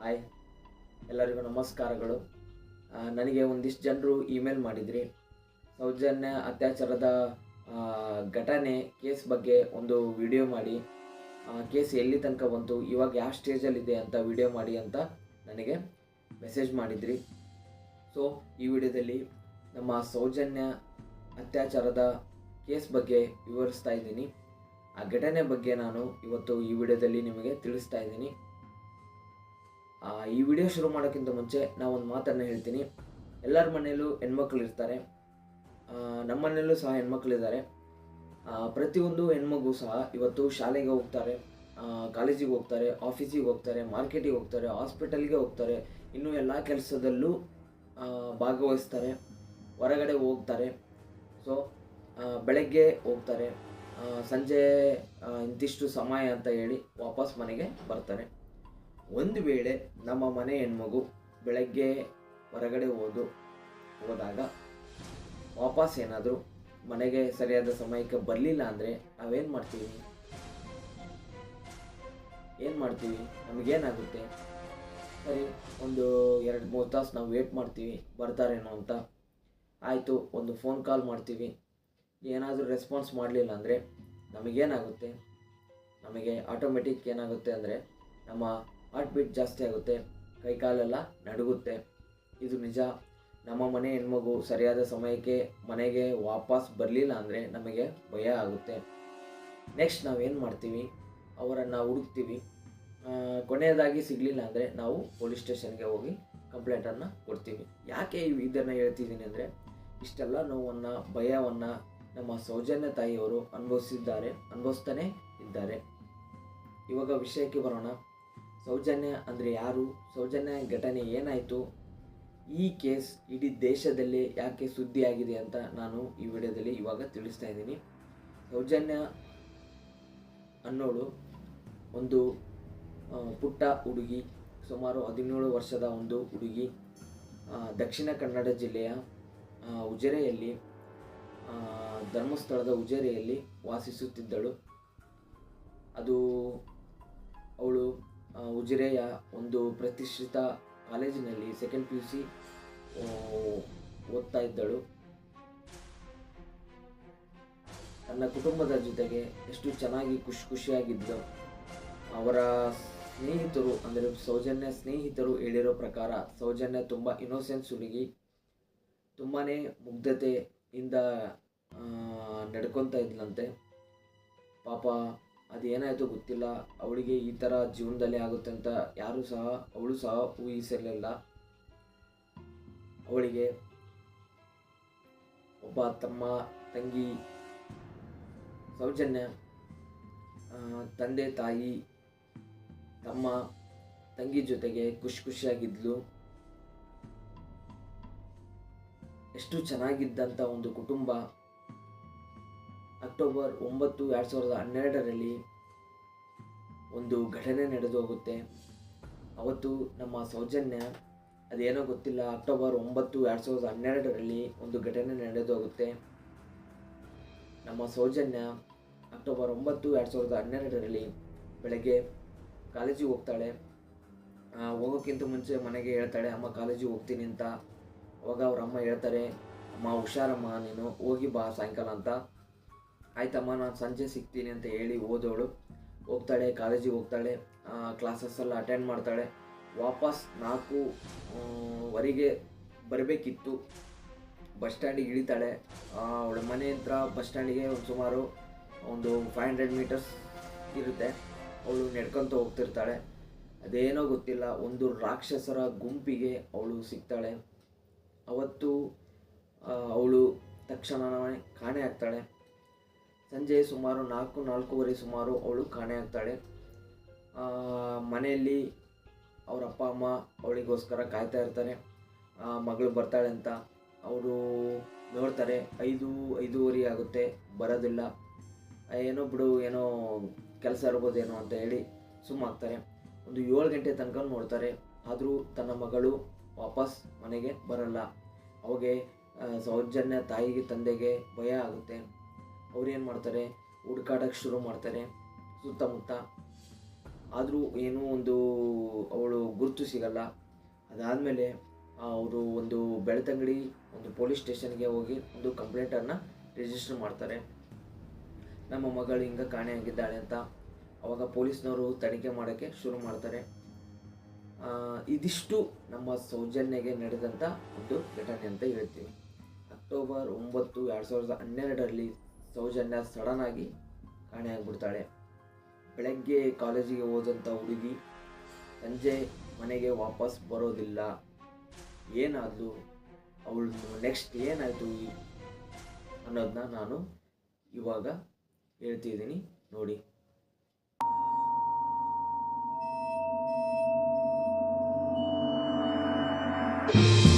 Hi ಎಲ್ಲರಿಗೂ ನಮಸ್ಕಾರಗಳು. ನನಗೆ ಒಂದಿಷ್ಟು ಜನರು ಇಮೇಲ್ ಮಾಡಿದ್ರಿ. ಸೌಜನ್ಯ ಅತ್ಯಾಚಾರದ ಘಟನೆ ಕೇಸ್ ಬಗ್ಗೆ ಒಂದು ವಿಡಿಯೋ ಮಾಡಿ. ಕೇಸ್ ಎಲ್ಲಿ ತನಕ ಬಂತು, ಇವಾಗ ಯಾವ ಸ್ಟೇಜಲ್ಲಿದೆ ಅಂತ ವಿಡಿಯೋ ಮಾಡಿ ಅಂತ ನನಗೆ ಮೆಸೇಜ್ ಮಾಡಿದ್ರಿ. ಸೊ ಈ ವಿಡಿಯೋದಲ್ಲಿ ನಮ್ಮ ಸೌಜನ್ಯ ಅತ್ಯಾಚಾರದ ಕೇಸ್ ಬಗ್ಗೆ ವಿವರಿಸ್ತಾ ಇದ್ದೀನಿ. ಆ ಘಟನೆ ಬಗ್ಗೆ ನಾನು ಇವತ್ತು ಈ ವಿಡಿಯೋದಲ್ಲಿ ನಿಮಗೆ ತಿಳಿಸ್ತಾ ಇದ್ದೀನಿ. ಈ ವಿಡಿಯೋ ಶುರು ಮಾಡೋಕ್ಕಿಂತ ಮುಂಚೆ ನಾವೊಂದು ಮಾತನ್ನು ಹೇಳ್ತೀನಿ. ಎಲ್ಲರ ಮನೆಯಲ್ಲೂ ಹೆಣ್ಮಕ್ಳು ಇರ್ತಾರೆ. ನಮ್ಮ ಮನೆಯಲ್ಲೂ ಸಹ ಹೆಣ್ಮಕ್ಳಿದ್ದಾರೆ ಪ್ರತಿಯೊಂದು ಹೆಣ್ಮಗು ಸಹ ಇವತ್ತು ಶಾಲೆಗೆ ಹೋಗ್ತಾರೆ ಕಾಲೇಜಿಗೆ ಹೋಗ್ತಾರೆ ಆಫೀಸಿಗೆ ಹೋಗ್ತಾರೆ ಮಾರ್ಕೆಟಿಗೆ ಹೋಗ್ತಾರೆ ಹಾಸ್ಪಿಟಲ್ಗೆ ಹೋಗ್ತಾರೆ, ಇನ್ನೂ ಎಲ್ಲ ಕೆಲಸದಲ್ಲೂ ಭಾಗವಹಿಸ್ತಾರೆ, ಹೊರಗಡೆ ಹೋಗ್ತಾರೆ. ಸೊ ಬೆಳಗ್ಗೆ ಹೋಗ್ತಾರೆ. ಸಂಜೆ ಇಂತಿಷ್ಟು ಸಮಯ ಅಂತ ಹೇಳಿ ವಾಪಸ್ ಮನೆಗೆ ಬರ್ತಾರೆ. ಒಂದು ವೇಳೆ ನಮ್ಮ ಮನೆ ಹೆಣ್ಮಗು ಬೆಳಗ್ಗೆ ಹೊರಗಡೆ ಹೋದು, ಹೋದಾಗ ವಾಪಸ್ ಏನಾದರೂ ಮನೆಗೆ ಸರಿಯಾದ ಸಮಯಕ್ಕೆ ಬರಲಿಲ್ಲ ಅಂದರೆ ನಾವೇನು ಮಾಡ್ತೀವಿ? ಏನು ಮಾಡ್ತೀವಿ? ನಮಗೇನಾಗುತ್ತೆ? ಸರಿ, ಒಂದು ಎರಡು ಮೂರು ತಾಸು ನಾವು ವೇಟ್ ಮಾಡ್ತೀವಿ, ಬರ್ತಾರೇನೋ ಅಂತ. ಆಯಿತು, ಒಂದು ಫೋನ್ ಕಾಲ್ ಮಾಡ್ತೀವಿ. ಏನಾದರೂ ರೆಸ್ಪಾನ್ಸ್ ಮಾಡಲಿಲ್ಲ ಅಂದರೆ ನಮಗೇನಾಗುತ್ತೆ? ನಮಗೆ ಆಟೋಮೆಟಿಕ್ ಏನಾಗುತ್ತೆ ಅಂದರೆ ನಮ್ಮ ಹಾರ್ಟ್ ಬೀಟ್ ಜಾಸ್ತಿ ಆಗುತ್ತೆ. ಕೈಕಾಲೆಲ್ಲ ನಡುಗುತ್ತೆ. ಇದು ನಿಜ. ನಮ್ಮ ಮನೆ ಹೆಣ್ಮಗು ಸರಿಯಾದ ಸಮಯಕ್ಕೆ ಮನೆಗೆ ವಾಪಸ್ ಬರಲಿಲ್ಲ ಅಂದರೆ ನಮಗೆ ಭಯ ಆಗುತ್ತೆ. ನೆಕ್ಸ್ಟ್ ನಾವೇನು ಮಾಡ್ತೀವಿ? ಅವರನ್ನು ಹುಡುಕ್ತೀವಿ. ಕೊನೆಯದಾಗಿ ಸಿಗಲಿಲ್ಲ ಅಂದರೆ ನಾವು ಪೊಲೀಸ್ ಸ್ಟೇಷನ್ಗೆ ಹೋಗಿ ಕಂಪ್ಲೇಂಟನ್ನು ಕೊಡ್ತೀವಿ. ಯಾಕೆ ಇದನ್ನು ಹೇಳ್ತಿದ್ದೀನಿ ಅಂದರೆ, ಇಷ್ಟೆಲ್ಲ ನೋವನ್ನು, ಭಯವನ್ನು ನಮ್ಮ ಸೌಜನ್ಯ ತಾಯಿಯವರು ಅನುಭವಿಸಿದ್ದಾರೆ, ಅನುಭವಿಸ್ತಾನೆ ಇದ್ದಾರೆ. ಇವಾಗ ವಿಷಯಕ್ಕೆ ಬರೋಣ. ಸೌಜನ್ಯ ಅಂದರೆ ಯಾರು? ಸೌಜನ್ಯ ಘಟನೆ ಏನಾಯಿತು? ಈ ಕೇಸ್ ಇಡೀ ದೇಶದಲ್ಲಿ ಯಾಕೆ ಸುದ್ದಿಯಾಗಿದೆ ಅಂತ ನಾನು ಈ ವಿಡಿಯೋದಲ್ಲಿ ಇವಾಗ ತಿಳಿಸ್ತಾ ಇದ್ದೀನಿ. ಸೌಜನ್ಯ ಅನ್ನೋಳು ಒಂದು ಪುಟ್ಟ ಹುಡುಗಿ, ಸುಮಾರು ಹದಿನೇಳು ವರ್ಷದ ಒಂದು ಹುಡುಗಿ ದಕ್ಷಿಣ ಕನ್ನಡ ಜಿಲ್ಲೆಯ ಉಜರೆಯಲ್ಲಿ ಧರ್ಮಸ್ಥಳದ ಉಜಿರೆಯಲ್ಲಿ ವಾಸಿಸುತ್ತಿದ್ದಳು. ಅದು ಅವಳು ಉಜಿರೆಯ ಒಂದು ಪ್ರತಿಷ್ಠಿತ ಕಾಲೇಜಿನಲ್ಲಿ ಸೆಕೆಂಡ್ ಪಿ ಯು ಸಿ ಓದ್ತಾ ಇದ್ದಳು. ತನ್ನ ಕುಟುಂಬದ ಜೊತೆಗೆ ಎಷ್ಟು ಚೆನ್ನಾಗಿ ಖುಷಿ ಖುಷಿಯಾಗಿದ್ದಳು. ಅವರ ಸ್ನೇಹಿತರು, ಅಂದರೆ ಸೌಜನ್ಯ ಸ್ನೇಹಿತರು ಹೇಳಿರೋ ಪ್ರಕಾರ ಸೌಜನ್ಯ ತುಂಬ ಇನ್ನೋಸೆನ್ಸ್ ಹುಡುಗಿ ತುಂಬಾ ಮುಗ್ಧತೆಯಿಂದ ನಡ್ಕೊತಾ ಇದ್ಲಂತೆ. ಪಾಪ ಅದೇನಾಯಿತು ಗೊತ್ತಿಲ್ಲ. ಅವಳಿಗೆ ಈ ಥರ ಜೀವನದಲ್ಲಿ ಆಗುತ್ತೆ ಅಂತ ಯಾರೂ ಸಹ, ಅವಳು ಸಹ ಊಹಿಸಿರಲಿಲ್ಲ ಅವಳಿಗೆ ಒಬ್ಬ ತಮ್ಮ ತಂಗಿ ಸೌಜನ್ಯ ತಂದೆ ತಾಯಿ, ತಮ್ಮ ತಂಗಿ ಜೊತೆಗೆ ಖುಷಿ ಖುಷಿಯಾಗಿದ್ಲು. ಎಷ್ಟು ಚೆನ್ನಾಗಿದ್ದಂಥ ಒಂದು ಕುಟುಂಬ. ಅಕ್ಟೋಬರ್ ಒಂಬತ್ತು ಎರಡು ಸಾವಿರದ ಹನ್ನೆರಡರಲ್ಲಿ ಒಂದು ಘಟನೆ ನಡೆದು ಹೋಗುತ್ತೆ. ಅವತ್ತು ನಮ್ಮ ಸೌಜನ್ಯ, ಅದೇನೋ ಗೊತ್ತಿಲ್ಲ, ಅಕ್ಟೋಬರ್ ಒಂಬತ್ತು ಎರಡು ಸಾವಿರದ ಹನ್ನೆರಡರಲ್ಲಿ ಒಂದು ಘಟನೆ ನಡೆದು ಹೋಗುತ್ತೆ. ನಮ್ಮ ಸೌಜನ್ಯ ಅಕ್ಟೋಬರ್ ಒಂಬತ್ತು ಎರಡು ಸಾವಿರದ ಹನ್ನೆರಡರಲ್ಲಿ ಬೆಳಗ್ಗೆ ಕಾಲೇಜಿಗೆ ಹೋಗ್ತಾಳೆ. ಹೋಗೋಕ್ಕಿಂತ ಮುಂಚೆ ಮನೆಗೆ ಹೇಳ್ತಾಳೆ, ಅಮ್ಮ, ಕಾಲೇಜಿಗೆ ಹೋಗ್ತೀನಿ ಅಂತ. ಅವಾಗ ಅವ್ರ ಅಮ್ಮ ಹೇಳ್ತಾರೆ, ಅಮ್ಮ, ಹುಷಾರಮ್ಮ, ನೀನು ಹೋಗಿ ಬಾ ಸಾಯಂಕಾಲ ಅಂತ. ಆಯ್ತಮ್ಮ ನಾನು ಸಂಜೆ ಸಿಗ್ತೀನಿ ಅಂತ ಹೇಳಿ ಓದೋಳು ಹೋಗ್ತಾಳೆ ಕಾಲೇಜಿಗೆ ಹೋಗ್ತಾಳೆ ಕ್ಲಾಸಸ್ ಎಲ್ಲ ಅಟೆಂಡ್ ಮಾಡ್ತಾಳೆ. ವಾಪಸ್ ನಾಲ್ಕು ಆ, ವರೆಗೆ ಬರಬೇಕಿತ್ತು. ಬಸ್ ಸ್ಟ್ಯಾಂಡಿಗೆ ಇಳಿತಾಳೆ. ಅವಳ ಮನೆ ಹತ್ರ ಬಸ್ ಸ್ಟ್ಯಾಂಡಿಗೆ ಒಂದು ಸುಮಾರು ಒಂದು ಫೈವ್ ಹಂಡ್ರೆಡ್ ಮೀಟರ್ಸ್ ಇರುತ್ತೆ. ಅವಳು ನಡ್ಕೊತ ಹೋಗ್ತಿರ್ತಾಳೆ. ಅದೇನೋ ಗೊತ್ತಿಲ್ಲ ಒಂದು ರಾಕ್ಷಸರ ಗುಂಪಿಗೆ ಅವಳು ಸಿಗ್ತಾಳೆ. ಅವತ್ತು ಅವಳು ತಕ್ಷಣವೇ ಕಾಣೆ ಆಗ್ತಾಳೆ ಸಂಜೆ ಸುಮಾರು ನಾಲ್ಕು, ನಾಲ್ಕೂವರೆ ಸುಮಾರು ಅವಳು ಕಾಣೆಯಾಗ್ತಾಳೆ ಮನೆಯಲ್ಲಿ ಅವ್ರ ಅಪ್ಪ, ಅಮ್ಮ ಅವಳಿಗೋಸ್ಕರ ಕಾಯ್ತಾ ಇರ್ತಾರೆ ಮಗಳು ಬರ್ತಾಳೆ ಅಂತ ಅವರು ನೋಡ್ತಾರೆ. ಐದು, ಐದೂವರೆ ಆಗುತ್ತೆ, ಬರೋದಿಲ್ಲ. ಏನೋ ಬಿಡು, ಏನೋ ಕೆಲಸ ಇರ್ಬೋದೇನೋ ಅಂತ ಹೇಳಿ ಸುಮ್ಮಾಗ್ತಾರೆ ಒಂದು ಏಳು ಗಂಟೆ ತನಕ ನೋಡ್ತಾರೆ. ಆದರೂ ತನ್ನ ಮಗಳು ವಾಪಸ್ ಮನೆಗೆ ಬರಲ್ಲ. ಅವಗೆ ಸೌಜನ್ಯ ತಾಯಿಗೆ, ತಂದೆಗೆ ಭಯ ಆಗುತ್ತೆ. ಅವ್ರು ಏನು ಮಾಡ್ತಾರೆ? ಹುಡ್ಕಾಡಕ್ಕೆ ಶುರು ಮಾಡ್ತಾರೆ, ಸುತ್ತಮುತ್ತ. ಆದರೂ ಏನೂ ಒಂದು ಅವಳು ಗುರುತು ಸಿಗಲ್ಲ. ಅದಾದಮೇಲೆ ಅವರು ಒಂದು ಬೆಳ್ತಂಗಡಿ, ಒಂದು ಪೊಲೀಸ್ ಸ್ಟೇಷನ್ಗೆ ಹೋಗಿ ಒಂದು ಕಂಪ್ಲೇಂಟನ್ನು ರಿಜಿಸ್ಟರ್ ಮಾಡ್ತಾರೆ. ನಮ್ಮ ಮಗಳು ಹಿಂಗೆ ಕಾಣೆಯಾಗಿದ್ದಾಳೆ ಅಂತ ಅವಾಗ ಪೊಲೀಸ್ನವರು ತನಿಖೆ ಮಾಡೋಕ್ಕೆ ಶುರು ಮಾಡ್ತಾರೆ. ಇದಿಷ್ಟು ನಮ್ಮ ಸೌಜನ್ಯಗೆ ನಡೆದಂಥ ಒಂದು ಘಟನೆ ಅಂತ ಹೇಳ್ತೀವಿ ಅಕ್ಟೋಬರ್ ಒಂಬತ್ತು, ಎರಡು ಸಾವಿರದ ಹನ್ನೆರಡರಲ್ಲಿ ಸೌಜನ್ಯ ಸಡನ್ ಆಗಿ ಕಾಣೆಯಾಗ್ಬಿಡ್ತಾಳೆ ಬೆಳಗ್ಗೆ ಕಾಲೇಜಿಗೆ ಹೋದಂಥ ಹುಡುಗಿ ಸಂಜೆ ಮನೆಗೆ ವಾಪಸ್ ಬರೋದಿಲ್ಲ. ಏನಾದ್ಲು ಅವಳು ನೆಕ್ಸ್ಟ್ ಏನಾಯಿತು ಅನ್ನೋದನ್ನ ನಾನು ಇವಾಗ ಹೇಳ್ತಿದ್ದೀನಿ ನೋಡಿ. you